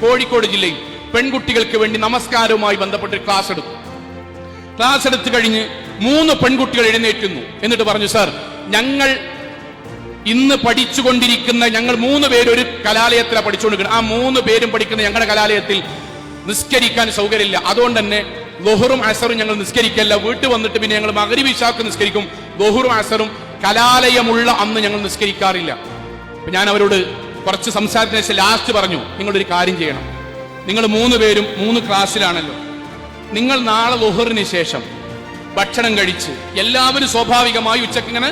കോഴിക്കോട് ജില്ലയിൽ പെൺകുട്ടികൾക്ക് വേണ്ടി നമസ്കാരവുമായി ബന്ധപ്പെട്ട് ക്ലാസ് എടുത്തു. ക്ലാസ് എടുത്തു കഴിഞ്ഞ് മൂന്ന് പെൺകുട്ടികൾ എഴുന്നേറ്റുന്നു എന്നിട്ട് പറഞ്ഞു സാർ ഞങ്ങൾ ഇന്ന് പഠിച്ചുകൊണ്ടിരിക്കുന്ന ഞങ്ങൾ മൂന്ന് പേര് ഒരു കലാലയത്തിലാണ് പഠിച്ചുകൊണ്ടിരിക്കുന്നത്. ആ മൂന്ന് പേരും പഠിക്കുന്ന ഞങ്ങളുടെ കലാലയത്തിൽ നിസ്കരിക്കാൻ സൗകര്യമില്ല. അതുകൊണ്ട് തന്നെ ലൊഹറും അസറും ഞങ്ങൾ നിസ്കരിക്കല്ല. വീട്ടിൽ വന്നിട്ട് പിന്നെ ഞങ്ങൾ മകരി വിശാഖ് നിസ്കരിക്കും. ലൊഹറും അസറും കലാലയമുള്ള അന്ന് ഞങ്ങൾ നിസ്കരിക്കാറില്ല. ഞാൻ അവരോട് കുറച്ച് സംസാരത്തിന് ശേഷം ലാസ്റ്റ് പറഞ്ഞു നിങ്ങളൊരു കാര്യം ചെയ്യണം. നിങ്ങൾ മൂന്ന് പേരും മൂന്ന് ക്ലാസ്സിലാണല്ലോ നിങ്ങൾ നാളെ ലുഹറിന് ശേഷം ഭക്ഷണം കഴിച്ച് എല്ലാവരും സ്വാഭാവികമായി ഉച്ചയ്ക്ക് ഇങ്ങനെ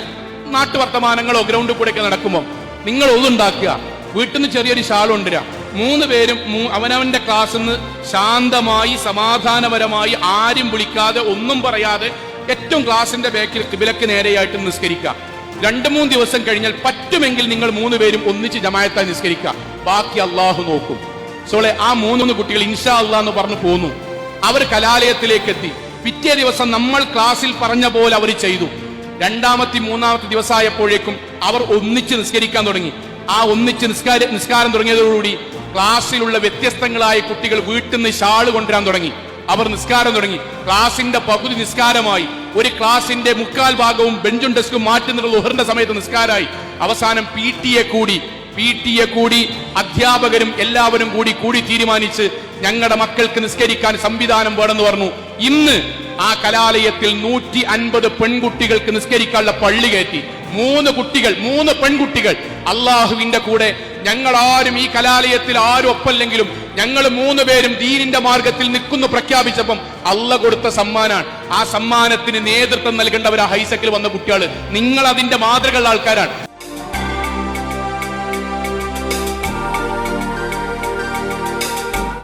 നാട്ടുവർത്തമാനങ്ങളോ ഗ്രൗണ്ടിൽ കൂടെ ഒക്കെ നടക്കുമ്പോൾ നിങ്ങൾ ഒതുണ്ടാക്കുക. വീട്ടിൽ നിന്ന് ചെറിയൊരു ഷാൾ കൊണ്ടുവരിക മൂന്ന് പേരും അവനവന്റെ ക്ലാസ്സിൽ നിന്ന് ശാന്തമായി സമാധാനപരമായി ആരും വിളിക്കാതെ ഒന്നും പറയാതെ ഏറ്റവും ക്ലാസിന്റെ ബേക്കിൽ കിബിലക്ക് നേരെയായിട്ട് നിസ്കരിക്കുക. രണ്ട് മൂന്ന് ദിവസം കഴിഞ്ഞാൽ പറ്റുമെങ്കിൽ നിങ്ങൾ മൂന്ന് പേരും ഒന്നിച്ച് ജമായത്തായി നിസ്കരിക്കുക. ബാക്കി അള്ളാഹു നോക്കും. സോളെ ആ മൂന്ന് കുട്ടികൾ ഇൻഷാ അള്ളാ എന്ന് പറഞ്ഞു പോന്നു. അവർ കലാലയത്തിലേക്ക് എത്തി പിറ്റേ ദിവസം നമ്മൾ ക്ലാസ്സിൽ പറഞ്ഞ പോലെ അവർ ചെയ്തു. രണ്ടാമത്തെ മൂന്നാമത്തെ ദിവസമായപ്പോഴേക്കും അവർ ഒന്നിച്ച് നിസ്കരിക്കാൻ തുടങ്ങി. ആ ഒന്നിച്ച് നിസ്കാര നിസ്കാരം തുടങ്ങിയതോടുകൂടി ക്ലാസ്സിലുള്ള വ്യത്യസ്തങ്ങളായ കുട്ടികൾ വീട്ടിൽ നിന്ന് ഷാൾ കൊണ്ടുവരാൻ തുടങ്ങി. അവർ നിസ്കാരം തുടങ്ങി. ക്ലാസിന്റെ പകുതി നിസ്കാരമായി. ഒരു ക്ലാസിന്റെ മുക്കാൽ ഭാഗവും ബെഞ്ചും ഡെസ്കും മാറ്റുന്നുള്ള ഉഹറിന്റെ സമയത്ത് നിസ്കാരമായി. അവസാനം പി ടി എ കൂടി പി ടി എ കൂടി അധ്യാപകരും എല്ലാവരും കൂടി കൂടി തീരുമാനിച്ച് ഞങ്ങളുടെ മക്കൾക്ക് നിസ്കരിക്കാൻ സംവിധാനം വേണമെന്ന് പറഞ്ഞു. ഇന്ന് ആ കലാലയത്തിൽ നൂറ്റി അൻപത് പെൺകുട്ടികൾക്ക് നിസ്കരിക്കാനുള്ള പള്ളി കയറ്റി. മൂന്ന് കുട്ടികൾ മൂന്ന് പെൺകുട്ടികൾ. അള്ളാഹുവിന്റെ കൂടെ ഞങ്ങൾ ആരും ഈ കലാലയത്തിൽ ആരും ഒപ്പല്ലെങ്കിലും ഞങ്ങൾ മൂന്ന് പേരും ദീനിന്റെ മാർഗത്തിൽ നിൽക്കുന്നു പ്രഖ്യാപിച്ചപ്പം അള്ള കൊടുത്ത സമ്മാനാണ്. ആ സമ്മാനത്തിന് നേതൃത്വം നൽകേണ്ടവർ ആ ഹൈസക്കിൽ വന്ന കുട്ടികൾ നിങ്ങൾ അതിന്റെ മാതൃകയുള്ള ആൾക്കാരാണ്.